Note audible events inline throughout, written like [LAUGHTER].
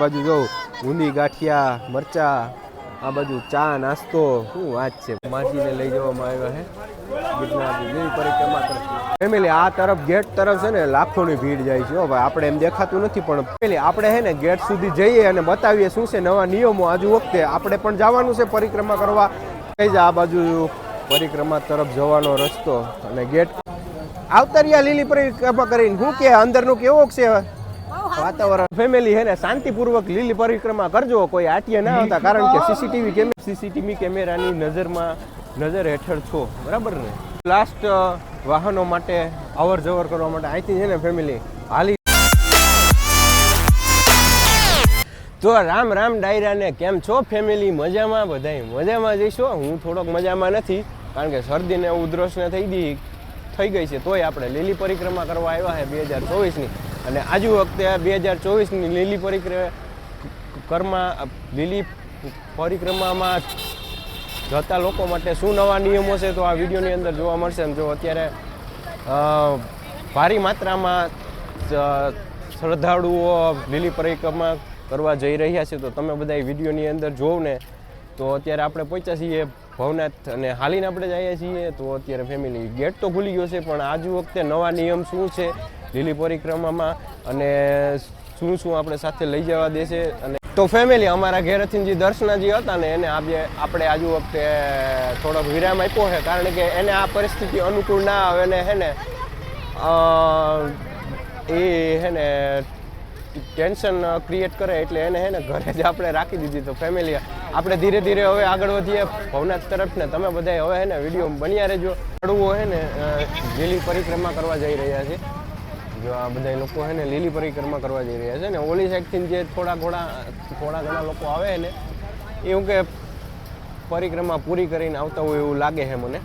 બાજુ જો ઊંધી ગાંઠિયા, મરચા, આ બાજુ ચા, નાસ્તો, શું વાત છે? માછીને લઈ જવામાં આવ્યા છે ગિરનારની પરિક્રમા તરફથી. ફેમિલી, આ તરફ ગેટ તરફ છે ને લાખોની ભીડ જાય છે, હો ભાઈ. આપણે એમ દેખાતું નથી, પણ ફેમિલી, આપણે છે ને ગેટ સુધી જઈએ અને બતાવીએ શું છે નવા નિયમો આજુ વખતે. આપણે પણ જવાનું છે પરિક્રમા કરવા. કઈ જ આ બાજુ પરિક્રમા તરફ જવાનો રસ્તો અને ગેટ. આવતરિયા લીલી પરિક્રમા કરીને શું કે અંદરનું કેવો છે? વાતાવરણ. ફેમિલી હે ને, શાંતિપૂર્વક લીલી પરિક્રમા કરજો. કોઈ આટીએ ના આવતા, કારણ કે સીસીટીવી કેમેરા સીસીટીવી કેમેરાની નજરમાં, નજર હેઠળ છો. બરાબર ને? લાસ્ટ વાહનો માટે અવર જવર કરવા માટે અહીંથી છે ને ફેમિલી હાલી. તો રામ રામ ડાયરાને, કેમ છો ફેમિલી મજામાં? બધાય મજામાં જઈશો હું થોડોક મજામાં નથી, કારણ કે શરદીને ઉધરસને થઈ ગઈ થઈ ગઈ છે. તોય આપણે લીલી પરિક્રમા કરવા આવ્યા છે બે હજાર ચોવીસની. અને આજુ વખતે બે હજાર ચોવીસની લીલી પરિક્રમા કરમાં, લીલી પરિક્રમામાં જતા લોકો માટે શું નવા નિયમો છે તો આ વિડીયોની અંદર જોવા મળશે. જો અત્યારે ભારી માત્રામાં શ્રદ્ધાળુઓ લીલી પરિક્રમા કરવા જઈ રહ્યા છે, તો તમે બધા વિડીયોની અંદર જોવ ને, તો અત્યારે આપણે પહોંચ્યા છીએ ભવનાથ અને હાલીને આપણે જઈએ છીએ, તો અત્યારે ફેમિલી ગેટ તો ખુલી ગયો છે, પણ આજુ વખતે નવા નિયમ શું છે લીલી પરિક્રમામાં અને શું શું આપણે સાથે લઈ જવા દેશે અને તો ફેમિલી અમારા ઘેરથી જે દર્શનાજી હતા ને એને આજે આપણે આજુ વખતે થોડોક વિરામ આપ્યો છે, કારણ કે એને આ પરિસ્થિતિ અનુકૂળ ના આવે ને હે ને એ હે ને ટેન્શન ક્રિએટ કરે એટલે એને હે ને ઘરે જ આપણે રાખી દીધી. તો ફેમિલી આપણે ધીરે ધીરે હવે આગળ વધીએ ભવનાથ તરફ ને તમે બધા હવે હે ને વીડિયો બન્યા રહેજો. ખેડૂઓ હે ને લીલી પરિક્રમા કરવા જઈ રહ્યા છે જો આ બધા લોકો છે ને લીલી પરિક્રમા કરવા જઈ રહ્યા છે ને ઓલી સાઈડથી જે થોડા થોડા થોડા ઘણા લોકો આવે ને એવું કે પરિક્રમા પૂરી કરીને આવતા હોય એવું લાગે છે મને.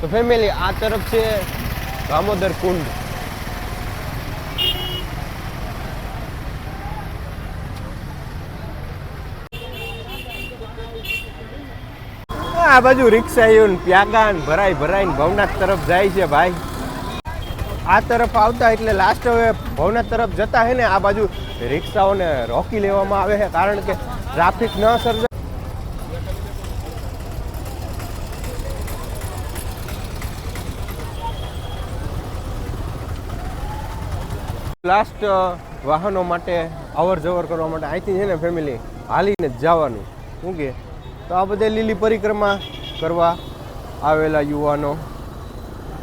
તો ફેમિલી આ તરફ છે દામોદર કુંડ. આ બાજુ રિક્ષા ને પ્યાગાન ભરાઈ ભરાઈને ભવનાથ તરફ જાય છે ભાઈ. આ તરફ આવતા એટલે લાસ્ટ હવે ભવનાથ તરફ જતા હે ને આ બાજુ રિક્ષાઓને રોકી લેવામાં આવે છે કારણ કે ટ્રાફિક ન સર્જાય. લાસ્ટ વાહનો માટે અવર જવર કરવા માટે અહીંથી છે ને ફેમિલી હાલીને જ જવાનું. શું કે? તો આ બધે લીલી પરિક્રમા કરવા આવેલા યુવાનો,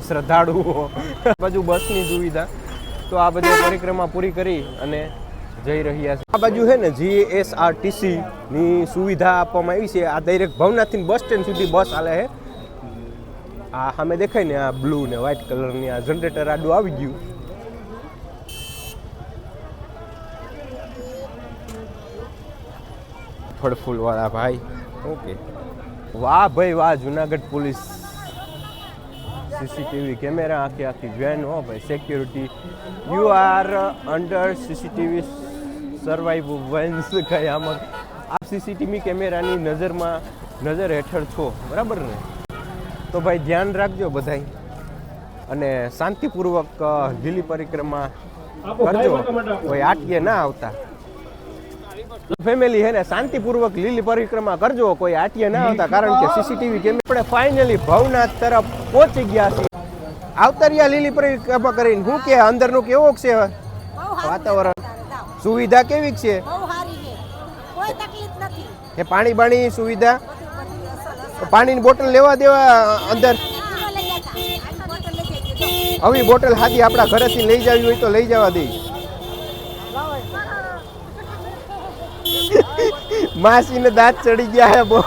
શ્રદ્ધાળુઓ. બાજુ બસની સુવિધા. તો આ બધી પરિક્રમા પૂરી કરી અને જઈ રહ્યા છે. આ બાજુ છે ને જીએસઆરટીસી ની સુવિધા આપવામાં આવી છે. આ ડાયરેક્ટ ભવનાથથી બસ સ્ટેન્ડ સુધી બસ હાલે છે આ સામે દેખાય ને આ બ્લુ ને વ્હાઇટ કલરની આ જનરેટર આડું આવી ગયું. ફળફૂલ વાળા ભાઈ. ઓકે. વાહ ભાઈ વાહ જુનાગઢ પોલીસ સીસીટીવી કેમેરા આખી આખી વેન હો ભાઈ security you are under CCTV surveillance કઈ આમાં. આ સીસીટીવી કેમેરાની નજરમાં નજર હેઠળ છો બરાબર ને? તો ભાઈ ધ્યાન રાખજો બધાય. અને શાંતિપૂર્વક લીલી પરિક્રમા કરજો. કોઈ આટકે ના આવતા. ફેમિલી હે ને શાંતિપૂર્વક લીલી પરિક્રમા કરજો. કોઈ આટીએ ના આવતા કારણ કે સીસીટીવી કેમેરા આપણે ફાઇનલી ભવનાથ તરફ પહોંચી ગયા છીએ. આવતરિયા લીલી પરિક્રમા કરીને હું કે અંદરનું કેવો છે? વાતાવરણ. સુવિધા કેવી છે? છે. એ પાણી બાણી સુવિધા? પાણીની બોટલ લેવા દેવા અંદર? આવી બોટલ હાથી આપણા ઘરેથી લઈ જવી હોય તો લઈ જવા દઈ માસીને દાંત ચડી ગયા હે બહુ.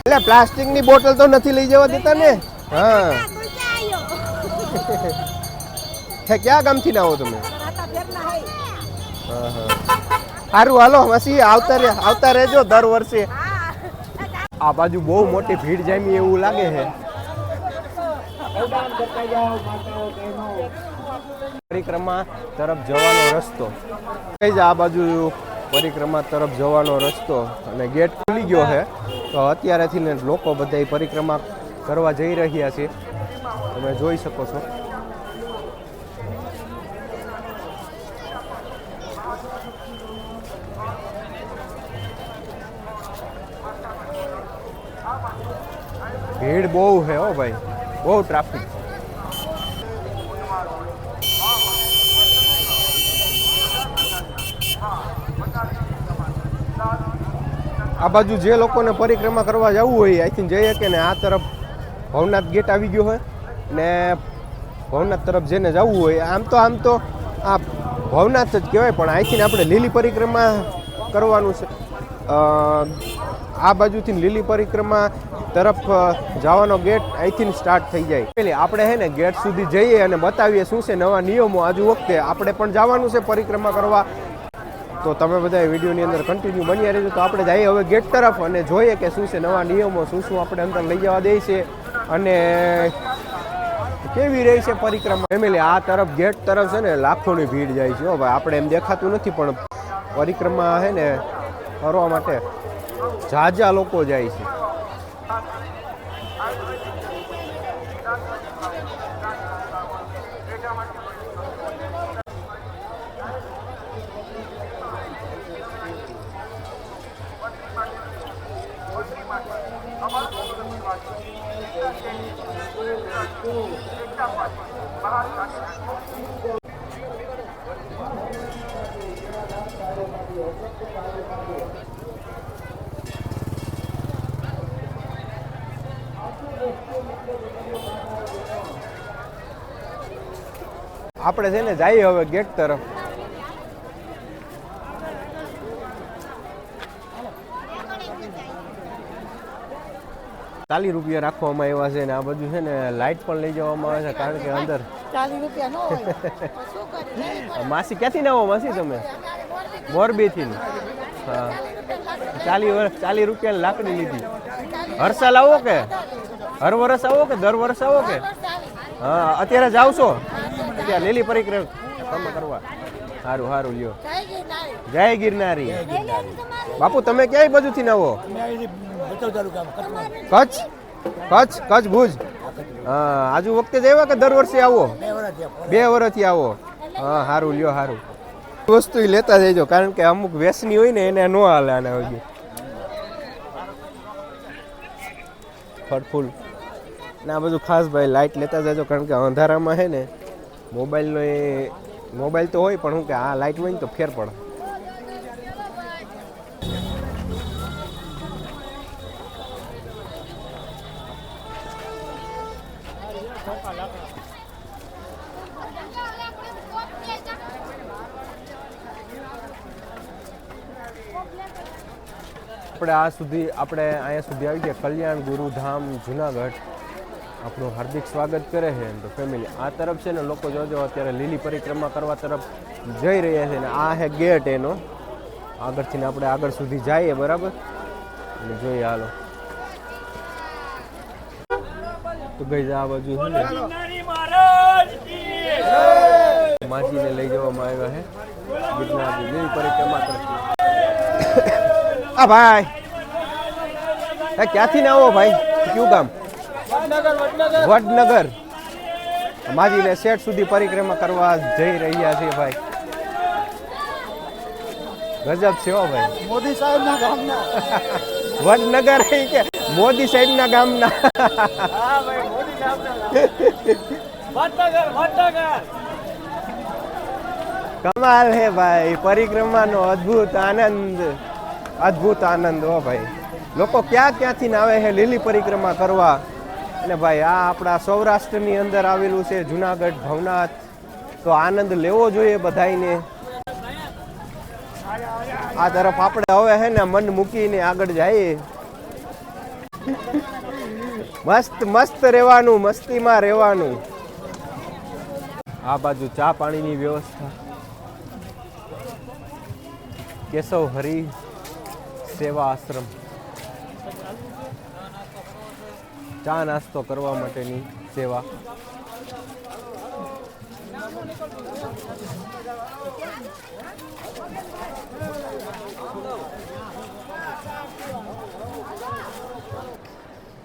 એટલે પ્લાસ્ટિકની બોટલ તો નથી લઈ જવા દેતા ને? હા. તું ક્યાં આવ્યો હે, ક્યાં ગામથી ના આવો તમે? રાતા ફેરના હે, હા. હા સારું હાલો, માસી, આવતા રે, આવતા રહેજો દર વર્ષે. હા આ બાજુ બહુ મોટી ભીડ જામી એવું લાગે છે. પરિક્રમા તરફ જવાનો રસ્તો. કઈ જ આ બાજુ પરિક્રમા તરફ જવાનો રસ્તો અને ગેટ ખુલી ગયો છે. તો અત્યારેથી ને લોકો બધા પરિક્રમા કરવા જઈ રહ્યા છે. તમે જોઈ શકો છો. ભીડ બહુ છે હો ભાઈ. બહુ ટ્રાફિક આ બાજુ જે લોકોને પરિક્રમા કરવા જવું હોય, આઈ થિંક જઈ શકે ને આ તરફ ભવનાથ ગેટ આવી ગયો હોય ને ભવનાથ તરફ જેને જવું હોય, આમ તો આમ તો આ ભવનાથ જ કહેવાય, પણ આઈ થિંક આપણે લીલી પરિક્રમા કરવાનું છે. આ બાજુથી લીલી પરિક્રમા તરફ જવાનો ગેટ અહીંથી સ્ટાર્ટ થઈ જાય. પેલી આપણે હે ને ગેટ સુધી જઈએ અને બતાવીએ શું છે નવા નિયમો. આજુ વખતે આપણે પણ જવાનું છે પરિક્રમા કરવા. તો તમે બધા વિડીયોની અંદર કન્ટિન્યુ બન્યા રહેજો. તો આપણે જઈએ હવે ગેટ તરફ અને જોઈએ કે શું છે, નવા નિયમો શું શું આપણે અંદર લઈ જવા દે છે. અને કેવી રહી છે પરિક્રમા? ફેમિલી, આ તરફ ગેટ તરફ છે ને લાખોની ભીડ જાય છે ભાઈ. આપણે એમ દેખાતું નથી, પણ પરિક્રમા છે ને ફરવા માટે ઝાઝા લોકો જાય છે. આપણે છે ને જઈએ હવે ગેટ તરફ. ચાલીસ રૂપિયા રાખવામાં આવ્યા છે ને આ બધું છે ને લાઇટ પણ લઈ જવામાં આવે છે કારણ કે અંદર. ચાલીસ રૂપિયા ન હોય. [LAUGHS] તો શું કરીએ માસી ક્યાંથી ના આવો માસી તમે? મોરબીથી. હા. ચાલીસ વર્ષ ચાલીસ રૂપિયાની લાકડી લીધી. હરસાલ આવો કે? હર વર્ષ આવો કે દર વર્ષ આવો કે? હા અત્યારે જ આવશો? અત્યારે લીલી પરિક્રમા કરવા. સારું સારું લ્યો. જય ગિરનારી. બાપુ તમે ક્યાંય બાજુથી ના આવો કચ્છ? કચ્છ? કચ્છ ભુજ? હા આજુ વખતે જ આવ્યા કે દર વર્ષે આવો? બે વર્ષથી આવો. હા સારું લ્યો સારું વસ્તુ લેતા જજો કારણ કે અમુક વ્યસની હોય ને એને ન હાલે આના હજી. ફળફૂલ. ના આ બધું ખાસ ભાઈ લાઇટ લેતા જજો કારણ કે અંધારામાં છે ને મોબાઈલનો એ મોબાઈલ તો હોય પણ શું કે આ લાઇટ હોય ને તો ફેર પડે. આપણે આ સુધી આપણે અહીંયા સુધી આવી ગયા. કલ્યાણ ગુરુધામ જુનાગઢ. આપણું હાર્દિક સ્વાગત કરે છે તો ફેમિલી આ તરફ છે ને લોકો જોજો અત્યારે લીલી પરિક્રમા કરવા તરફ જઈ રહ્યા છે ને આ છે ગેટ એનો. આગળથી ને આપણે આગળ સુધી જઈએ બરાબર? અને જોઈએ હાલો. તો ગઈ આ બાજુ માજીને લઈ જવામાં આવ્યા છે ગિરનારની લીલી પરિક્રમા તરફથી આ ભાઈ. એ ક્યાંથી ના આવો ભાઈ? કયું ગામ વડનગર. માજીને શેઠ સુધી પરિક્રમા કરવા જઈ રહ્યા છે ભાઈ. ગજબ છે ભાઈ. મોદી સાહેબ ના ગામના. વડનગર કે મોદી સાહેબ ના ગામના. હા ભાઈ મોદી સાહેબ ના વડનગર વડનગર. કમાલ હે ભાઈ પરિક્રમાનો અદ્ભુત આનંદ. અદ્ભુત આનંદ, હો ભાઈ. લોકો ક્યાં ક્યાંથી આવે છે લીલી પરિક્રમા કરવા? અને ભાઈ, આ આપણા સૌરાષ્ટ્રની અંદર આવેલું છે જુનાગઢ, ભવનાથ. તો આનંદ લેવો જોઈએ બધાયને. આ તરફ આપણે હવે હે ને મન મૂકીને આગળ જઈએ. મસ્ત મસ્ત રહેવાનું, મસ્તીમાં રહેવાનું. આ બાજુ ચા પાણીની વ્યવસ્થા. કેશવ હરિ. સેવા આશ્રમ ચા નાસ્તો કરવા માટેની સેવા.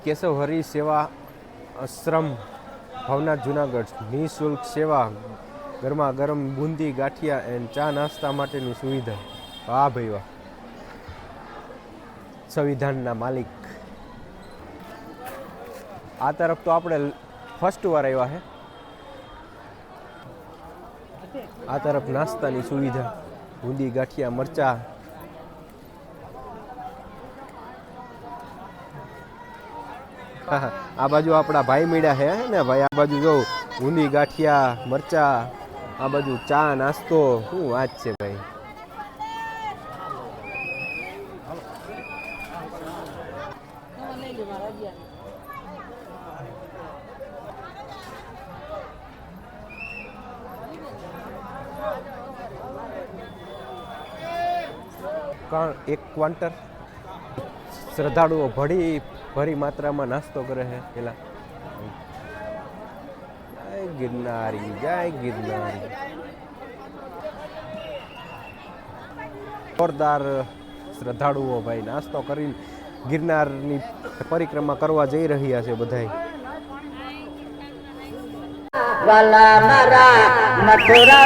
કેશવ હરી સેવા આશ્રમ ભવનાથ જુનાગઢ. નિઃશુલ્ક સેવા, ગરમા ગરમ બુંદી, ગાંઠિયા એન્ડ ચા નાસ્તા માટેની સુવિધા. વાહ ભાઈ વાહ. સંવિધાનના માલિક. આ તરફ તો આપણે ફર્સ્ટ વાર આવ્યા છે આ તરફ નાસ્તાની સુવિધા બુંદી ગાંઠિયા, મરચા. આ બાજુ આપણા ભાઈ મીડા હે ને ભાઈ, આ બાજુ જો બુંદી ગાંઠિયા, મરચા, આ બાજુ ચા, નાસ્તો, શું વાત છે ભાઈ. કારણ એક ક્વાન્ટર. શ્રદ્ધાળુઓ ભરી ભરી માત્રામાં નાસ્તો કરે છે પેલા. જય ગિરનારી જય ગિરનારી. જોરદાર શ્રદ્ધાળુઓ ભાઈ નાસ્તો કરી ગિરનારની પરિક્રમા કરવા જઈ રહ્યા છે બધાય. મથુરા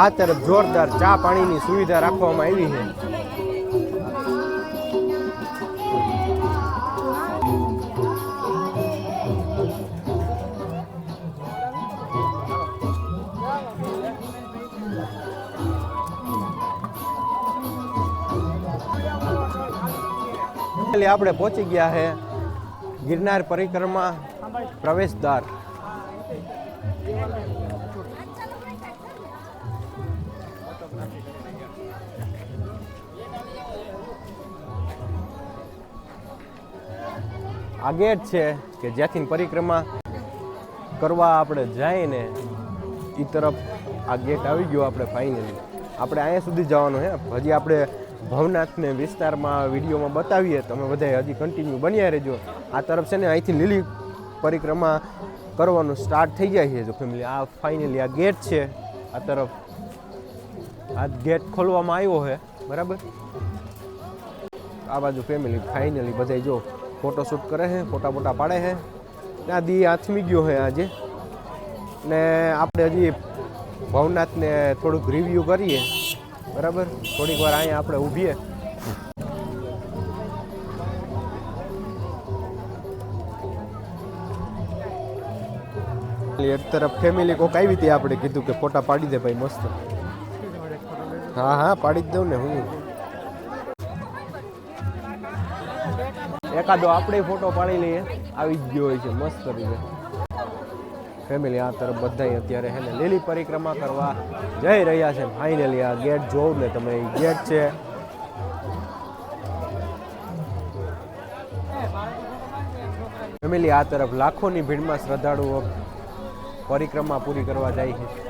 આ તરફ જોરદાર ચા પાણીની સુવિધા રાખવામાં આવી છે. આપણે પહોંચી ગયા છે ગિરનાર પરિક્રમા પ્રવેશદ્વાર. આ ગેટ છે કે જ્યાંથી પરિક્રમા કરવા આપણે જઈએ ને એ તરફ આ ગેટ આવી ગયો આપણે ફાઇનલી આપણે અહીંયા સુધી જવાનું હે. હજી આપણે ભવનાથને વિસ્તારમાં વિડીયોમાં બતાવીએ. તમે બધા હજી કન્ટિન્યુ બન્યા રહેજો. આ તરફ છે ને અહીંથી લીલી પરિક્રમા કરવાનું સ્ટાર્ટ થઈ જાય છે જો ફેમિલી આ ફાઇનલી આ ગેટ છે. આ તરફ આ ગેટ ખોલવામાં આવ્યો છે બરાબર? આ બાજુ ફેમિલી ફાઇનલી બધા જો ફોટો શૂટ કરે છે, ફોટા ફોટા પાડે છે. ત્યાં દી આથમી ગયો છે આજે. ને આપણે હજી ભવનાથને થોડુંક રિવ્યૂ કરીએ. બરાબર? થોડીક વાર અહીંયા આપણે ઊભીએ. એક તરફ ફેમિલી કોક આવી હતી, આપણે કીધું કે ફોટા પાડી દે ભાઈ મસ્ત. હા હા, પાડી જ દઉં ને હું. એકાદો આપણે ફોટો પાડી લઈએ. આવી જ ગયો હોય છે, મસ્ત રીતે. ફેમિલી આ તરફ બધાય અત્યારે હે ને લીલી પરિક્રમા કરવા જઈ રહ્યા છે. ફાઇનલી આ ગેટ જોવ ને તમે ગેટ છે. ફેમિલી આ તરફ લાખોની ભીડમાં શ્રદ્ધાળુઓ પરિક્રમા પૂરી કરવા જાય છે.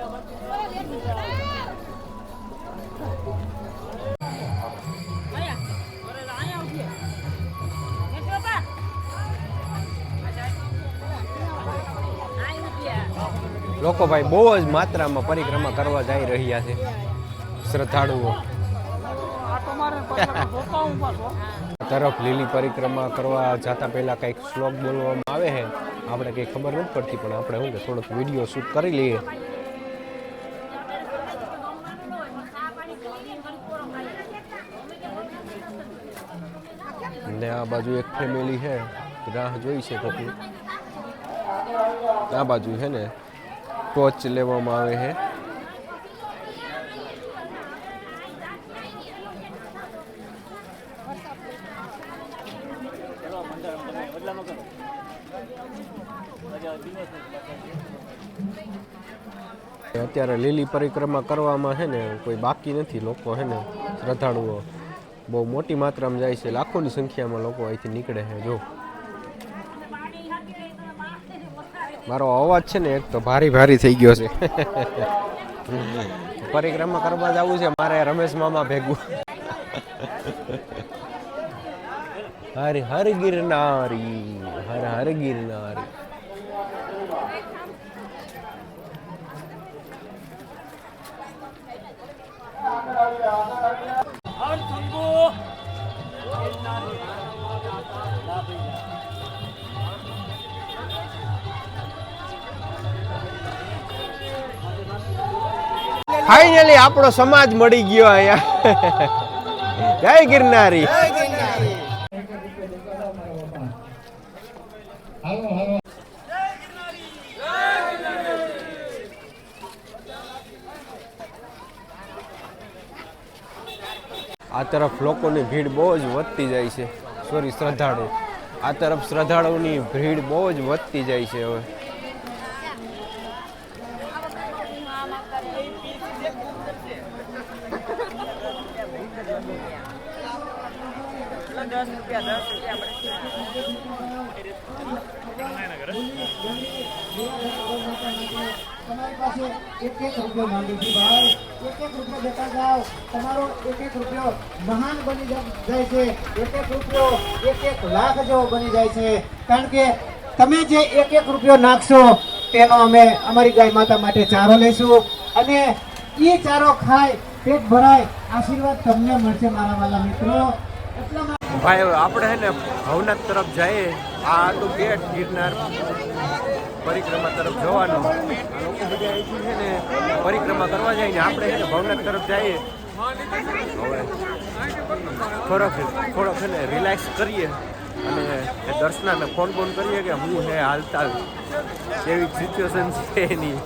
લોકો ભાઈ બહુ જ માત્રામાં પરિક્રમા કરવા જઈ રહ્યા છે. શ્રદ્ધાળુઓ. તરફ લીલી પરિક્રમા કરવા જતા પહેલા કંઈક શ્લોક બોલવામાં આવે છે. આપણે કંઈ ખબર નથી પડતી, પણ આપણે શું કે થોડોક વીડિયો શૂટ કરી લઈએ. ને આ બાજુ એક ફેમિલી છે, રાહ જોઈ છે કોકની. આ બાજુ છે ને ટોચ લેવામાં આવે છે. અત્યારે લીલી પરિક્રમા કરવામાં છે ને, કોઈ બાકી નથી લોકો છે ને, શ્રદ્ધાળુઓ. બહુ મોટી માત્રામાં જાય છે, લાખોની સંખ્યામાં લોકો અહીંથી નીકળે છે, જો. મારો અવાજ છે ને એક તો ભારી ભારી થઈ ગયો છે. પરિક્રમા કરવા જવું છે, મારે રમેશ મામા ભેગું. હર હર ગિરનારી, હર હર ગિરનારી. ફાઇનલી આપણો સમાજ મળી ગયો અહીંયા. જય ગિરનારી. આ તરફ લોકોની ભીડ બહુ જ વધતી જાય છે. સોરી શ્રદ્ધાળુ આ તરફ શ્રદ્ધાળુની ભીડ બહુ જ વધતી જાય છે હવે. તમારી પાસે એક એક ભાઈ. એક એક દેતા જાઓ. તમારો એક રૂપિયો મહાન બની જાય છે. એક એક રૂપિયો એક એક લાખ જેવો બની જાય છે. કારણ કે તમે જે એક એક રૂપિયો નાખશો, તેનો અમે અમારી ગાય માતા માટે ચારો લઈશું. અને એ ચારો ખાય, પેટ ભરાય, આશીર્વાદ તમને મળશે, મારા વાલા મિત્રો. એટલા ભાઈ આપણે હે ને ભવનાથ તરફ જઈએ. આ હતું ગેટ ગિરનાર પરિક્રમા તરફ જવાનું. લોકો બધા અહીંથી છે ને પરિક્રમા કરવા જાય ને આપણે છે ભવનાથ તરફ જઈએ. હવે થોડોક થોડોક છે ને રિલેક્સ કરીએ અને એ દર્શનાને ફોન ફોન કરીએ કે હું હે હાલતા એવી સિચ્યુએશન છે એની.